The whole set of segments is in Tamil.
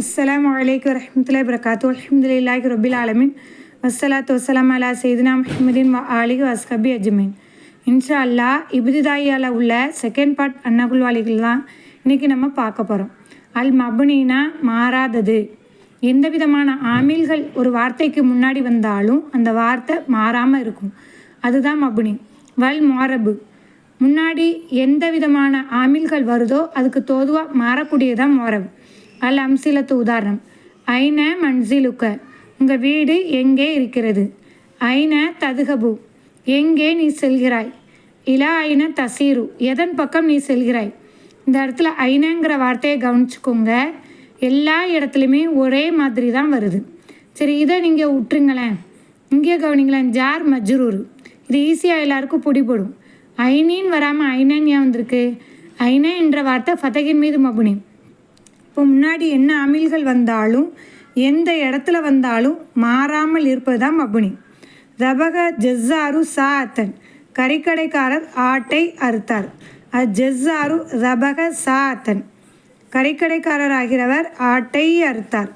அஸ்லாம் அலைக்கும் வரஹ்மத்துல்லாஹி வரகாத்து அல்ஹம்துலில்லாஹி ரபில் ஆலமின் வஸ்ஸலாத்து வசலாம் அலா சைதினா முஹமதின் அலி வஸ்கபி அஜ்மீன் இன்ஷா அல்லாஹ் இப்திதாயால உள்ள செகண்ட் பார்ட் அன்னகுல்வாளிகள் தான் இன்றைக்கி நம்ம பார்க்க போகிறோம் அல் மபுனினா மாறாதது எந்த விதமான ஆமில்கள் ஒரு வார்த்தைக்கு முன்னாடி வந்தாலும் அந்த வார்த்தை மாறாமல் இருக்கும். அதுதான் மபுனி. வல் மாரபு முன்னாடி எந்த விதமான ஆமில்கள் வருதோ அதுக்கு தோதுவாக மாறக்கூடியதான் மாரபு அல் அம்சிலத்து உதாரணம். ஐன மன்சிலுக்க. உங்கள் வீடு எங்கே இருக்கிறது? ஐன ததுகபு. எங்கே நீ செல்கிறாய்? இலா ஐன தசீரு. எதன் பக்கம் நீ செல்கிறாய்? இந்த இடத்துல ஐனங்கிற வார்த்தையை கவனிச்சுக்கோங்க. எல்லா இடத்துலையுமே ஒரே மாதிரி தான் வருது. சரி இதை நீங்கள் விட்டுருங்களேன் இங்கே கவனிங்களேன் ஜார் மஜ்ரூர். இது ஈஸியாக எல்லாருக்கும் பிடிபடும். ஐனின்னு வராமல் ஐனன் ஏன் வந்திருக்கு. ஐன என்ற வார்த்தை ஃபதகின் மீது மபுனி. இப்போ முன்னாடி என்ன அமில்கள் வந்தாலும் எந்த இடத்துல வந்தாலும் மாறாமல் இருப்பது தான் மபுனி. ரபக ஜெஸ்ஸாரு சா அத்தன். கறிக்கடைக்காரர் ஆட்டை அறுத்தார். அது ஜெஸ்ஸாரு ரபக சாத்தன் கறிக்கடைக்காரர் ஆகிறவர் ஆட்டை அறுத்தார்.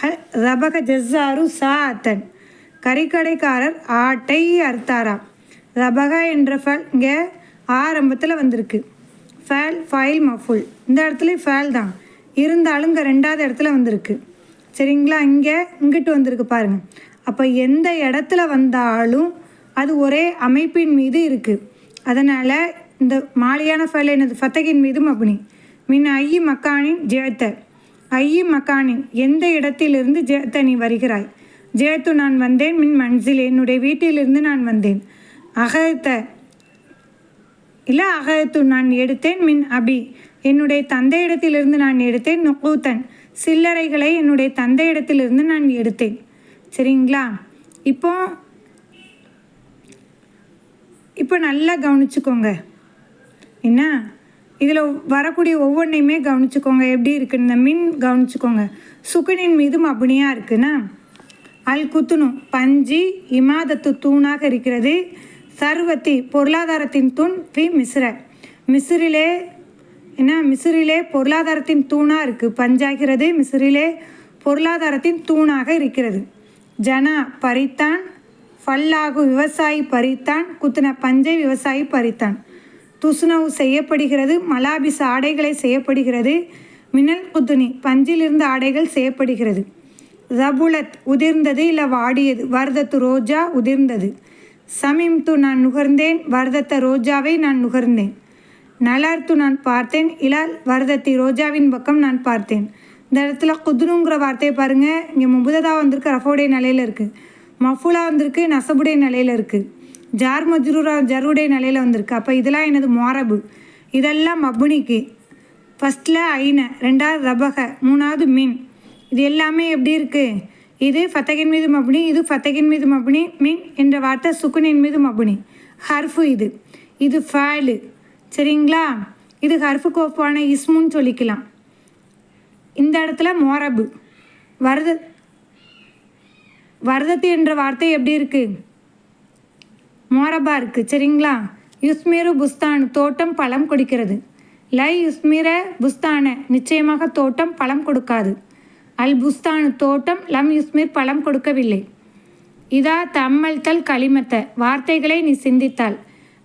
ஹ ரபக ஜெஸ்ஸாரு சா அத்தன். கறிக்கடைக்காரர் ஆட்டை அறுத்தாராம். ரபக என்ற ஃபல் இங்கே ஆரம்பத்தில் வந்திருக்கு. ஃபேல் ஃபைல் மஃபுல். இந்த இடத்துல ஃபேல் தான். இருந்தாலும் இங்கே ரெண்டாவது இடத்துல வந்திருக்கு. சரிங்களா? இங்கே இங்கிட்டு வந்திருக்கு பாருங்கள் அப்போ எந்த இடத்துல வந்தாலும் அது ஒரே அமைப்பின் மீது இருக்குது அதனால் இந்த மாலியான ஃபேல் என்னது? ஃபத்தகின் மீதும் அப்படி மின் ஐயி மக்கானின் ஜெயத்த. ஐயி மக்கானின் எந்த இடத்திலிருந்து ஜெயத்த நீ வருகிறாய்? ஜெயத்து நான் வந்தேன் மின் மன்சில் என்னுடைய வீட்டிலிருந்து நான் வந்தேன். அகத்த இல்லை அகத்து நான் எடுத்தேன் மின் அபி. என்னுடைய தந்தையிடத்திலிருந்து நான் எடுத்தேன் நுக்கூத்தன் சில்லறைகளை என்னுடைய தந்தையிடத்திலிருந்து நான் எடுத்தேன். சரிங்களா? இப்போ இப்போ நல்லா கவனிச்சுக்கோங்க. என்ன? இதில் வரக்கூடிய ஒவ்வொன்றையுமே கவனிச்சுக்கோங்க. எப்படி இருக்குன்னு இந்த மின் கவனிச்சுக்கோங்க. சுக்குனின் மீதும் அப்படியாக இருக்குன்னா அல் குத்துனு பஞ்சி இமாதத்து தூணாக இருக்கிறது. சர்வத்தி பொருளாதாரத்தின் தூண் பி மிஸ்ர. மிஸ்ரிலே ஏன்னா மிசிறிலே பொருளாதாரத்தின் தூணாக இருக்குது பஞ்சாகிறது மிசிறிலே பொருளாதாரத்தின் தூணாக இருக்கிறது. ஜனா பறித்தான் ஃபல்லாகு விவசாயி பறித்தான் குத்துன பஞ்சை விவசாயி பறித்தான். துசுனவு செய்யப்படுகிறது மலாபிஸ் ஆடைகளை செய்யப்படுகிறது மினல் குத்துனி பஞ்சிலிருந்து ஆடைகள் செய்யப்படுகிறது. ரபுலத் உதிர்ந்தது இல்லை வாடியது? வர்தத்து ரோஜா உதிர்ந்தது. சமீம்து நான் நுகர்ந்தேன் வர்தத்த ரோஜாவை நான் நுகர்ந்தேன். நலார்த்து நான் பார்த்தேன். இலால் வரதத்தி ரோஜாவின் பக்கம் நான் பார்த்தேன். இந்த இடத்துல குதுனுங்கிற வார்த்தையை பாருங்கள் இங்கே முபுததா வந்திருக்கு ரஃபோடைய நிலையில் இருக்குது மஃபுலா வந்திருக்கு நசபுடைய நிலையில் இருக்குது ஜார் மஜ்ரூரா ஜருடைய நிலையில் வந்திருக்கு. அப்போ இதெல்லாம் எனது மோரபு இதெல்லாம் மபுனிக்கு ஃபஸ்ட்டில் ஐன ரெண்டாவது ரபக மூணாவது மீன். இது எல்லாமே எப்படி இருக்குது இது ஃபத்தகின் மீது மபுனி இது ஃபத்தகின் மீது மபுனி மீன் என்ற வார்த்தை சுக்குனின் மீது மபுனி ஹர்ஃபு இது. இது ஃபேலு. சரிங்களா? இது ஹர்ஃபு கோப்பான இஸ்முன்னு சொல்லிக்கலாம். இந்த இடத்துல மோரபு வரத வரதத்து என்ற வார்த்தை எப்படி இருக்குது மோரபா இருக்குது சரிங்களா? யுஸ்மீரு புஸ்தான் தோட்டம் பழம் கொடுக்கிறது. லை யுஸ்மீர புஸ்தான நிச்சயமாக தோட்டம் பழம் கொடுக்காது. அல் புஸ்தானு தோட்டம் லம் யுஸ்மீர் பழம் கொடுக்கவில்லை. இதா தம்மல்தல் களிமத்த வார்த்தைகளை நீ சிந்தித்தாள்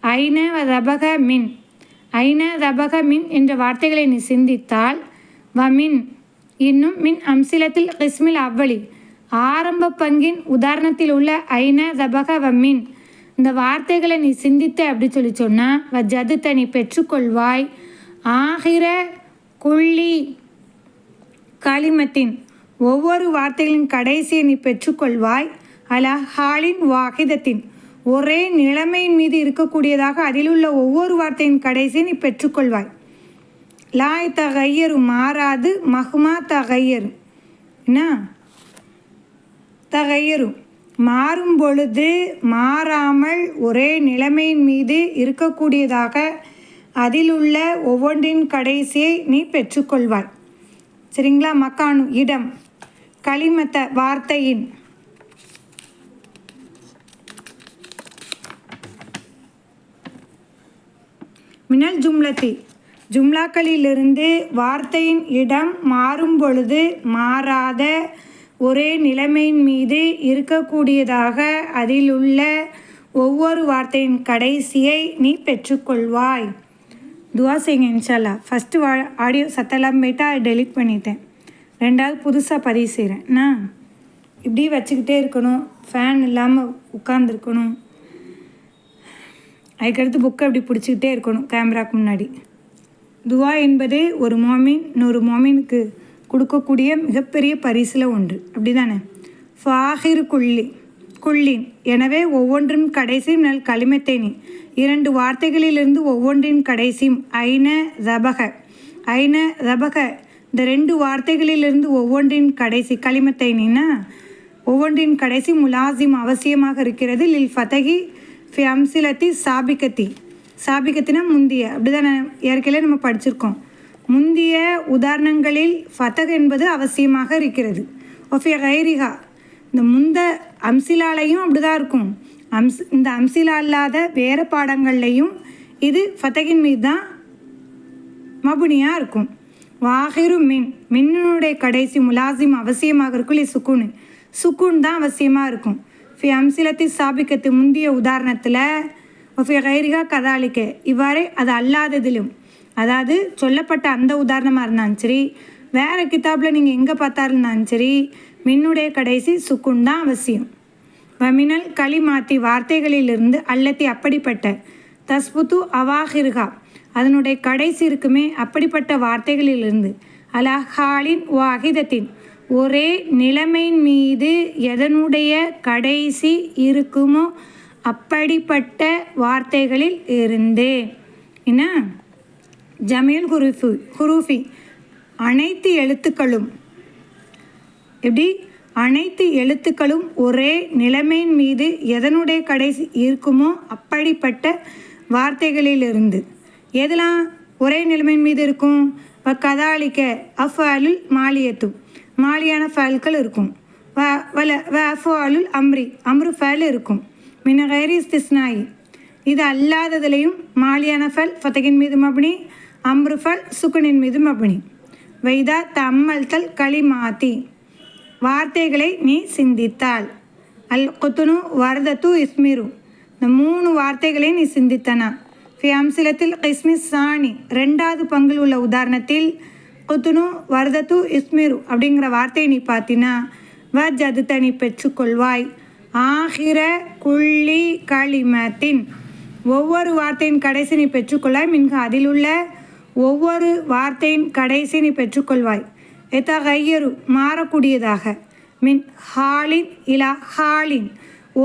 ஐன ரபக மின். ஐன ரபக மின் என்ற வார்த்தைகளை நீ சிந்தித்தால் வமின் இன்னும் மின் அம்சிலத்தில் கிஸ்மில் அவ்வளி ஆரம்ப பங்கின் உதாரணத்தில் உள்ள ஐன ரபக வ இந்த வார்த்தைகளை நீ சிந்தித்த அப்படி சொல்லி சொன்னால் வ ஜதுத்த நீ பெற்றுக்கொள்வாய். ஆகிற குள்ளி களிமத்தின் ஒவ்வொரு வார்த்தைகளின் கடைசியை நீ பெற்றுக்கொள்வாய். அல ஹாலின் வாகிதத்தின் ஒரே நிலைமையின் மீது இருக்கக்கூடியதாக அதில் உள்ள ஒவ்வொரு வார்த்தையின் கடைசியை நீ பெற்றுக்கொள்வாய். லாய் தகையரு மாறாது மஹ்மா தகையரு. என்ன? தகையரு. மாறும் பொழுது மாறாமல் ஒரே நிலைமையின் மீது இருக்கக்கூடியதாக அதில் உள்ள ஒவ்வொன்றின் கடைசியை நீ பெற்றுக்கொள்வாய். சரிங்களா? மக்கானு இடம். களிமத்த வார்த்தையின் மினல் ஜும்லத்தி. ஜும்லாக்களிலிருந்து வார்த்தையின் இடம் மாறும் பொழுது மாறாத ஒரே நிலைமையின் மீது இருக்கக்கூடியதாக அதில் உள்ள ஒவ்வொரு வார்த்தையின் கடைசியை நீ பெற்றுக்கொள்வாய். துவா செய்யுங்க இன்ஷால்லா ஃபஸ்ட்டு வா ஆடியோ சத்தெல்லாம் போயிட்டு அதை டெலிட் பண்ணிட்டேன். ரெண்டாவது புதுசாக பதிவு செய்கிறேன் நான் இப்படி வச்சுக்கிட்டே இருக்கணும். ஃபேன் இல்லாமல் உட்காந்துருக்கணும் அதுக்கடுத்து புக்கை அப்படி பிடிச்சிக்கிட்டே இருக்கணும் கேமராக்கு முன்னாடி. துவா என்பது ஒரு மோமின் இன்னொரு மோமினுக்கு கொடுக்கக்கூடிய மிகப்பெரிய பரிசில் ஒன்று. அப்படி தானே ஃபாஹிர் குள்ளி குள்ளின் எனவே ஒவ்வொன்றும் கடைசியும் நல் களிமத்தேனி இரண்டு வார்த்தைகளிலிருந்து ஒவ்வொன்றின் கடைசியும் ஐன ரபக ஐன ரபக இந்த ரெண்டு வார்த்தைகளிலிருந்து ஒவ்வொன்றின் கடைசி களிமத்தைனா ஒவ்வொன்றின் கடைசி முலாசிம் அவசியமாக இருக்கிறது லில் ஃபதகி ஃபி அம்சிலத்தி சாபிகத்தி சாபிகத்தினா முந்திய அப்படிதான் ஏற்கனவே நம்ம படிச்சிருக்கோம் முந்திய உதாரணங்களில் ஃபதக் என்பது அவசியமாக இருக்கிறது ஒஃபிய கைரிகா இந்த முந்த அம்சிலாலையும் அப்படிதான் இருக்கும் அம்ஸ் இந்த அம்சிலா இல்லாத வேறு பாடங்கள்லையும் இது ஃபதகின் மீது தான் மபுனியாக இருக்கும் வாகிரு மின் மின்னுடைய கடைசி முலாசிம் அவசியமாக இருக்கும் இல்லை சுக்குன்னு சுக்குன் தான் அவசியமாக இருக்கும் ஃபி அம்சிலத்தை சாபிக்கத்து முந்திய உதாரணத்தில் ஃபி கைரிகா கதாலிக்க இவ்வாறே அது அல்லாததிலும். அதாவது சொல்லப்பட்ட அந்த உதாரணமாக இருந்தாலும் சரி வேறு கித்தாப்பில் நீங்கள் எங்கே பார்த்தா இருந்தாலும் சரி மின்னுடைய கடைசி சுக்குன் தான் அவசியம். வமினல் களிமாத்தி வார்த்தைகளிலிருந்து அல்லத்தி அப்படிப்பட்ட தஸ்புத்து அவாஹிர்கா அதனுடைய கடைசி இருக்குமே அப்படிப்பட்ட வார்த்தைகளிலிருந்து அலஹாலின் ஓ வாஹிதத்தின் ஒரே நிலைமையின் மீது எதனுடைய கடைசி இருக்குமோ அப்படிப்பட்ட வார்த்தைகளில் இருந்து என்ன? ஜமீல் ஹுருஃபு குரூஃபி அனைத்து எழுத்துக்களும். எப்படி? அனைத்து எழுத்துக்களும் ஒரே நிலைமையின் மீது எதனுடைய கடைசி இருக்குமோ அப்படிப்பட்ட வார்த்தைகளிலிருந்து. எதெல்லாம் ஒரே நிலைமையின் மீது இருக்கும்? கதாளிக்க அஃப் அலில் மாலியத்தும். மாலியான ஃபேல்கள் இருக்கும். வ வல வ அஃபாலுல் அம்ரி அம்ரு ஃபேல் இருக்கும். மின கைரி இஸ்திஸ்னாயி. இது அல்லாததுலேயும் மாலியான ஃபல் ஃபத்தகின் மீது மபனி அம்ரு ஃபல் சுக்குனின் மீது மபினி. வைதா தம்மல்தல் களிமாத்தி. வார்த்தைகளை நீ சிந்தித்தாள் அல் குத்துனு வரதத்து இஸ்மிரு. இந்த மூணு வார்த்தைகளையும் நீ சிந்தித்தனா. ஃபி அம்சிலத்தில் கிஸ்மி சாணி ரெண்டாவது பங்கில் உள்ள உதாரணத்தில் குத்துனு வரதத்து இஸ்மிரு அப்படிங்கிற வார்த்தையை நீ பார்த்தினா வ ஜதுத்த நீ பெற்றுக்கொள்வாய். ஆகிர குள்ளி களிமத்தின் ஒவ்வொரு வார்த்தையின் கடைசி நீ பெற்றுக்கொள்வாய் மின்க அதில் உள்ள ஒவ்வொரு வார்த்தையின் கடைசி நீ பெற்றுக்கொள்வாய். எத்தகையரு மாறக்கூடியதாக மின் ஹாலின் இலா ஹாலின்.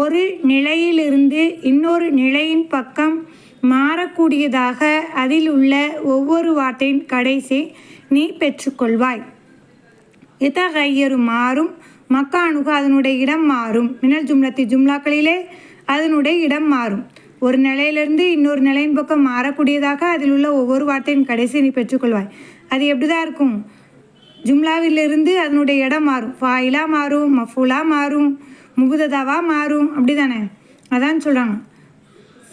ஒரு நிலையிலிருந்து இன்னொரு நிலையின் பக்கம் மாறக்கூடியதாக அதில் உள்ள ஒவ்வொரு வார்த்தையின் கடைசி நீ பெற்றுக்கொள்வாய். எத்தகையரு மாறும்? மக்கானுக்கு அதனுடைய இடம் மாறும். மினல் ஜும்லத்தி ஜும்லாக்களிலே அதனுடைய இடம் மாறும். ஒரு நிலையிலிருந்து இன்னொரு நிலையின் பக்கம் மாறக்கூடியதாக அதில் உள்ள ஒவ்வொரு வார்த்தையின் கடைசி நீ பெற்றுக்கொள்வாய். அது எப்படி தான் இருக்கும்? ஜும்லாவிலிருந்து அதனுடைய இடம் மாறும். ஃபாயிலா மாறும் மஃபூலா மாறும் முகுததாவா மாறும். அப்படி தானே அதான் சொல்கிறாங்க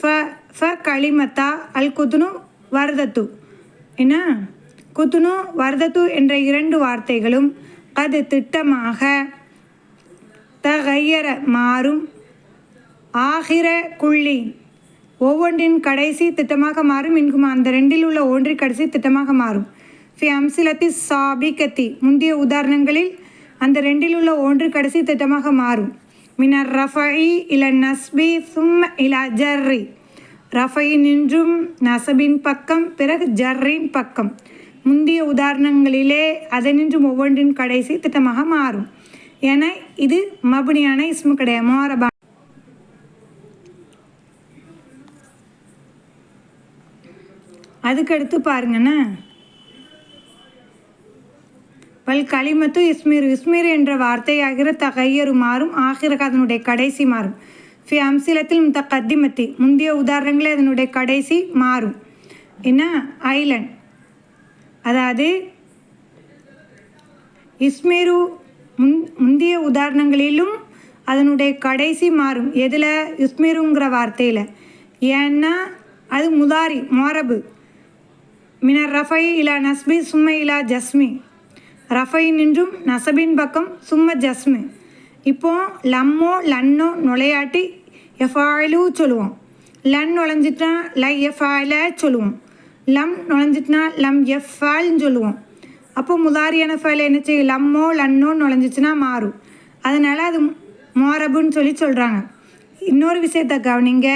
ஃப ஃப களிமத்தா அல் குத்துனு வரதத்து. என்ன? குத்துனு வரதத்து என்ற இரண்டு வார்த்தைகளும் அது திட்டமாக தகையர மாறும். ஆகிற குள்ளி. ஒவ்வொன்றின் கடைசி திட்டமாக மாறும் இன்குமா அந்த ரெண்டில் உள்ள ஒன்றின் கடைசி திட்டமாக மாறும். ஃபி அம்சிலத்தி சாபிகத்தி. முந்தைய உதாரணங்களில் அந்த ரெண்டில் உள்ள ஒன்று கடைசி திட்டமாக மாறும். மினர் ரஃபை இல நஸ்பி சும்ம இல ஜர்ரி ரஃபை நின்றும் நசபின் பக்கம் பிறகு ஜர்ரின் பக்கம். முந்தைய உதாரணங்களிலே அதனின்றும் ஒவ்வொன்றின் கடைசி திட்டமாக மாறும். என இது மபுனியான இஸ்மு கிடையாது மோரபா அதுக்கடுத்து பாருங்கண்ணா. வல் களிமத்து இஸ்மீர் இஸ்மீர் என்ற வார்த்தையாகிற தகையரு மாறும் ஆகிரக அதனுடைய கடைசி மாறும். ஃபி அம்சிலத்தில் முத்த கத்திமத்தி முந்தைய உதாரணங்களே அதனுடைய கடைசி மாறும். என்ன? ஐலண்ட் அதாவது இஸ்மேரு முன் முந்தைய உதாரணங்களிலும் அதனுடைய கடைசி மாறும். எதில்? இஸ்மேருங்கிற வார்த்தையில். ஏன்னா அது முதாரி மோரபு மினர் ரஃபை இலா நஸ்பி சும்ம இலா ஜஸ்மி. ரஃபை நின்றும் நசபின் பக்கம் சும்ம ஜஸ்மி. இப்போ லம்மோ லன்னோ நுழையாட்டி எஃபாயிலு சொல்லுவோம். லன் நுழைஞ்சிட்டா லை எஃபாயில சொல்லுவோம். லம் நுழைஞ்சிட்டுனா லம் எஃபால்னு சொல்லுவோம். அப்போ முதாரியான ஃபைல என்ன செய்யும் லம்மோ லன்னோ நுழைஞ்சிச்சுன்னா மாறும் அதனால் அது மோரபுன்னு சொல்லி சொல்கிறாங்க இன்னொரு விஷயத்த கவனிங்க.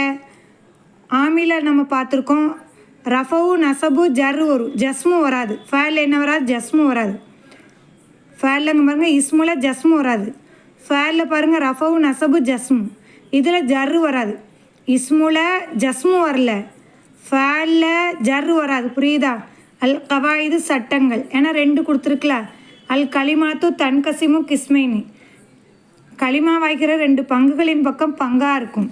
ஆமில நம்ம பார்த்துருக்கோம். ரஃபவு நசபு ஜர்ரு வரும் ஜஸ்மு வராது. ஃபேல் என்ன வராது? ஜஸ்மு வராது. ஃபேல்லங்க பாருங்கள் இஸ்முல ஜஸ்மு வராது. ஃபேரில் பாருங்கள் ரஃபவு நசபு ஜஸ்மு இதில் ஜர்ரு வராது. இஸ்முல ஜஸ்மு வரல. ஃபேலில் ஜர்ரு வராது புரியுதா? அல் கவாயிது சட்டங்கள். ஏன்னா ரெண்டு கொடுத்துருக்கல. அல் களிமாத்து தன்கசிமு கிஸ்மைனி. களிமா வாய்க்கிற ரெண்டு பங்குகளின் பக்கம் பங்காக இருக்கும்.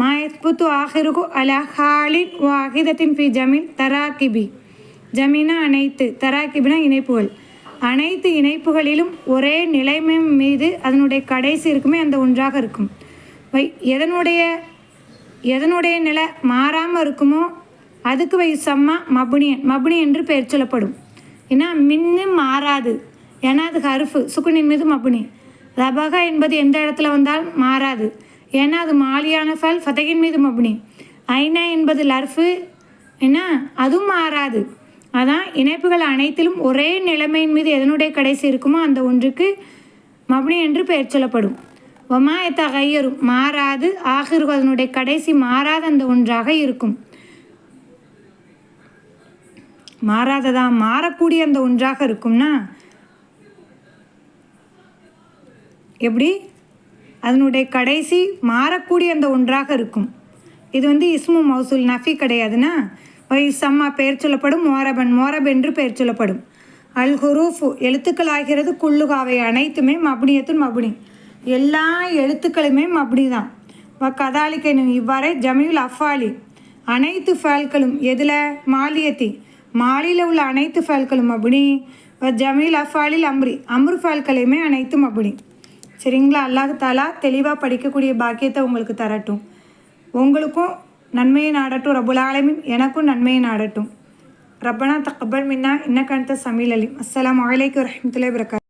மாயத்புத்து ஆஹிருக்கு அலா ஹாலின் வாஹிதத்தின் ஃபி ஜமீன் தராகிபி ஜமீனா அனைத்து தராகிபினா இணைப்புகள். அனைத்து இணைப்புகளிலும் ஒரே நிலைமை மீது அதனுடைய கடைசி இருக்குமே அந்த ஒன்றாக இருக்கும். வை எதனுடைய எதனுடைய நிலை மாறாமல் இருக்குமோ அதுக்கு வை சம்மா மபுனியன். மபுனி என்று பெயர் சொல்லப்படும். ஏன்னா மின்னு மாறாது. ஏன்னா அது ஹருஃபு சுக்குனின் மீது மபுனி. ரபகா என்பது எந்த இடத்துல வந்தால் மாறாது. ஏன்னா அது மாலியான ஃபல் ஃபதகின் மீது மபுனி. ஐனா என்பது லர்ஃபு. என்ன அதுவும் மாறாது. அதான் இணைப்புகள் அனைத்திலும் ஒரே நிலைமையின் மீது எதனுடைய கடைசி இருக்குமோ அந்த ஒன்றுக்கு மபுனி என்று பெயர் சொல்லப்படும். ஒமா எத்தகையரும் மாறாது. ஆகிரு அதனுடைய கடைசி மாறாத அந்த ஒன்றாக இருக்கும். மாறாததா? மாறக்கூடிய அந்த ஒன்றாக இருக்கும்னா எப்படி? அதனுடைய கடைசி மாறக்கூடிய அந்த ஒன்றாக இருக்கும். இது வந்து இஸ்மு மௌசூல் நஃபி கிடையாதுன்னா வை சம்மா பெயர் சொல்லப்படும் மோரபன் மோரப் என்று பெயர் சொல்லப்படும். அல் ஹுரூஃபு எழுத்துக்கள் ஆகிறது குள்ளுகாவை அனைத்துமே மபுனியத்தின் மபுனி. எல்லா எழுத்துக்களுமே மபுனி தான் வ கதாலிக்கனும் இவ்வாறே ஜமீல் அஃபாலி. அனைத்து ஃபேல்களும் எதில்? மாலியத்தி. மாலியில் உள்ள அனைத்து ஃபேல்களும் மபுனி. வ ஜமீல் அஃபாலில் அம்ரி. அம்ரு ஃபேல்களையுமே அனைத்து மபுனி. சரிங்களா? அல்லாஹ் தாலா தெளிவாக படிக்கக்கூடிய பாக்கியத்தை உங்களுக்கு தரட்டும். உங்களுக்கும் நன்மையை நாடட்டும் ரபுல் ஆலமின். எனக்கும் நன்மையை நாடட்டும். ரப்பனா தக்கபல் மின்னா இன்னக்கந்த சமீல் அலி. அஸ்லாம் வலைக்கு வரமத்துல வபரகாத்துஹு.